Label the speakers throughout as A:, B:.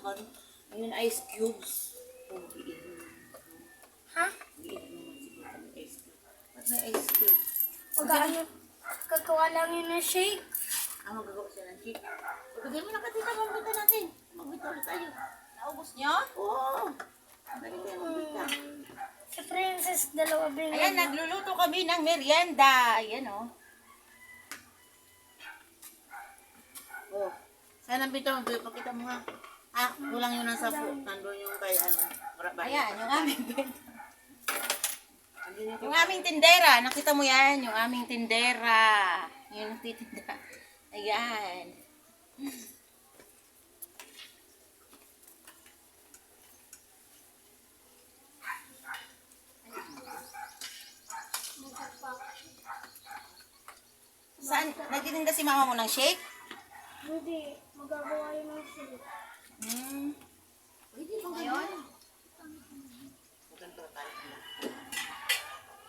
A: kan. Ayun, ice cubes. Oh, iinom.
B: Ha?
A: Iinom naman ice cube. Ba't may ice cube?
B: Pag ano, gagawa lang yun ng shake.
A: Ah, magagawa siya ng chip. Pagkagay mo na katita, magbita natin. Magbita ulit tayo. Naubos niyo? Oo. Dali tayo magbita.
B: Si Princess, dalawa bin.
A: Ayan, nagluluto kami ng merienda. Ayan, oh. Oh. Sana bito, pakita mo nga. Ah, kulang yun nasa po. Nandun yung kay ano. Ayan, yung aming Yung aming tindera. Nakita mo yan? Yung aming tindera. Yung nagtitinda. Ayan. Saan? Nagtitinda si mama mo ng shake?
B: Hindi, magagawa yun ng shake.
A: Hmm. Pwede bang ngayon?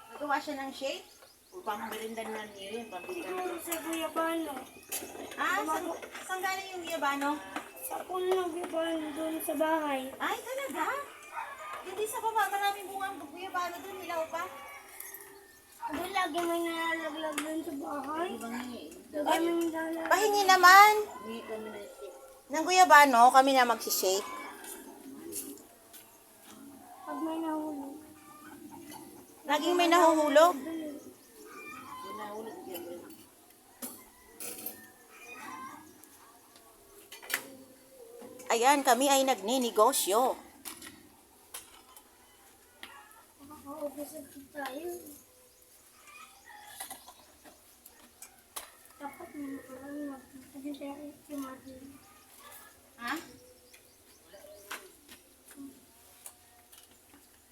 A: Nagawa siya ng shake? O pang merinda na niyo yun? Pambili ka na.
B: Ito sa Guyabano.
A: Ah, saan, saan galing yung yabano?
B: Sa pool ng Guyabano doon sa bahay.
A: Ay, talaga? Hindi sa baba, maraming bungang yabano doon. Hilaw pa.
B: Doon lagi may nalalaglag doon sa bahay.
A: Ay,
B: nalalaglag.
A: Pahingi naman. Ng guyabano, kami na magsishake.
B: Pag may nahulog.
A: Laging may nahuhulog. Ayan, kami ay nagninegosyo.
B: Makakaubos agad tayo. Dapat may makarami Sabi tayo kay Martin.
A: Ha?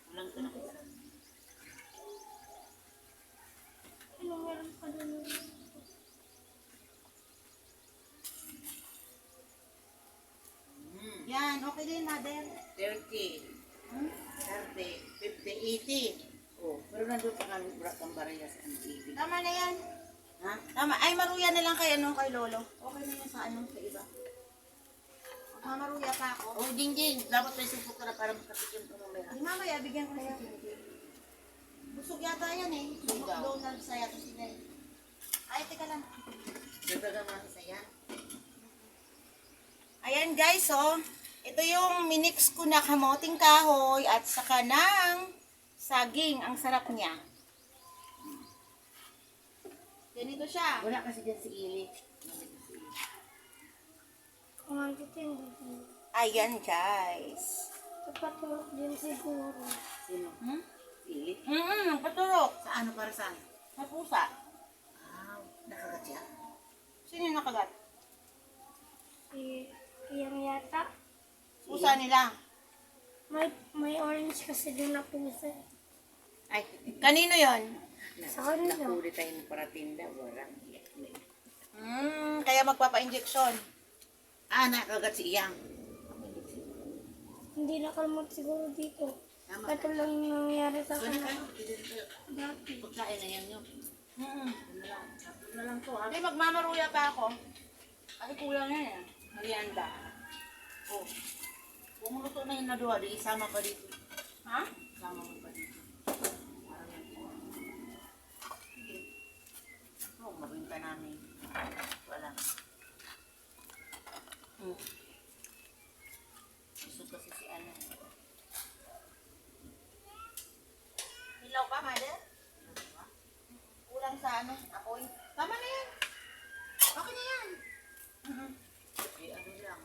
A: Walang ka na
B: Ano meron pa doon?
A: Yan, okay din, mother. 30. Hmm? 30. 50, 80. Oh, pero nandun pa kami brak ang baraya sa TV. Tama na yan. Ha? Tama. Ay, maruya na lang kay ano, kay Lolo. Okay na yan sa ano, sa iba. Mamaruya pa ako. Oh, ding ding. Dapat may sumpok ka na para makatikim ko mamaya. Di mamaya, bigyan ko na Jingjing. Busog yata yan eh. McDonald's sa yato sila eh. Ay, teka lang. Dagdagan mo isa yan. Ayan guys, oh. Ito yung minix ko na kamoting kahoy at saka ng saging. Ang sarap niya. Ganito siya. Wala kasi dyan si Ili.
B: Kumandito yung dito.
A: Ayan guys.
B: Kapatulog din siguro.
A: Sino? Hmm? Ili? Hmm, paturok. Sa ano para saan? Sa pusa. Ah, nakagat siya? Sino yung nakagat?
B: Si Iyang yata.
A: Pusa nila.
B: May, may orange kasi din na pusa.
A: Ay, kanino yon?
B: Sa kanila.
A: Nakuli tayo ng paratinda, walang Hmm, kaya magpapa-injection. Ah, nakagat si Iyang.
B: Hindi nakalmot siguro dito. Ito lang yung nangyari sa
A: Pwede
B: kanila. Dati.
A: Pagkain na yan yun. Hmm. Ano lang. Ano lang to. Hindi, magmamaruya pa ako. Ay, kulang na yan. Merienda. Oh. Bumuluto na yung naduwa. Di isama pa dito. Ha? Isama mo pa dito. Parang yan. Sige. Oh, mabinta namin. Wala. Hmm. Gusto kasi si ano. Ilaw pa, mother? Kulang sa ano, apoy. Tama na yan. Okay na yan. Mhm. Eh, ano lang.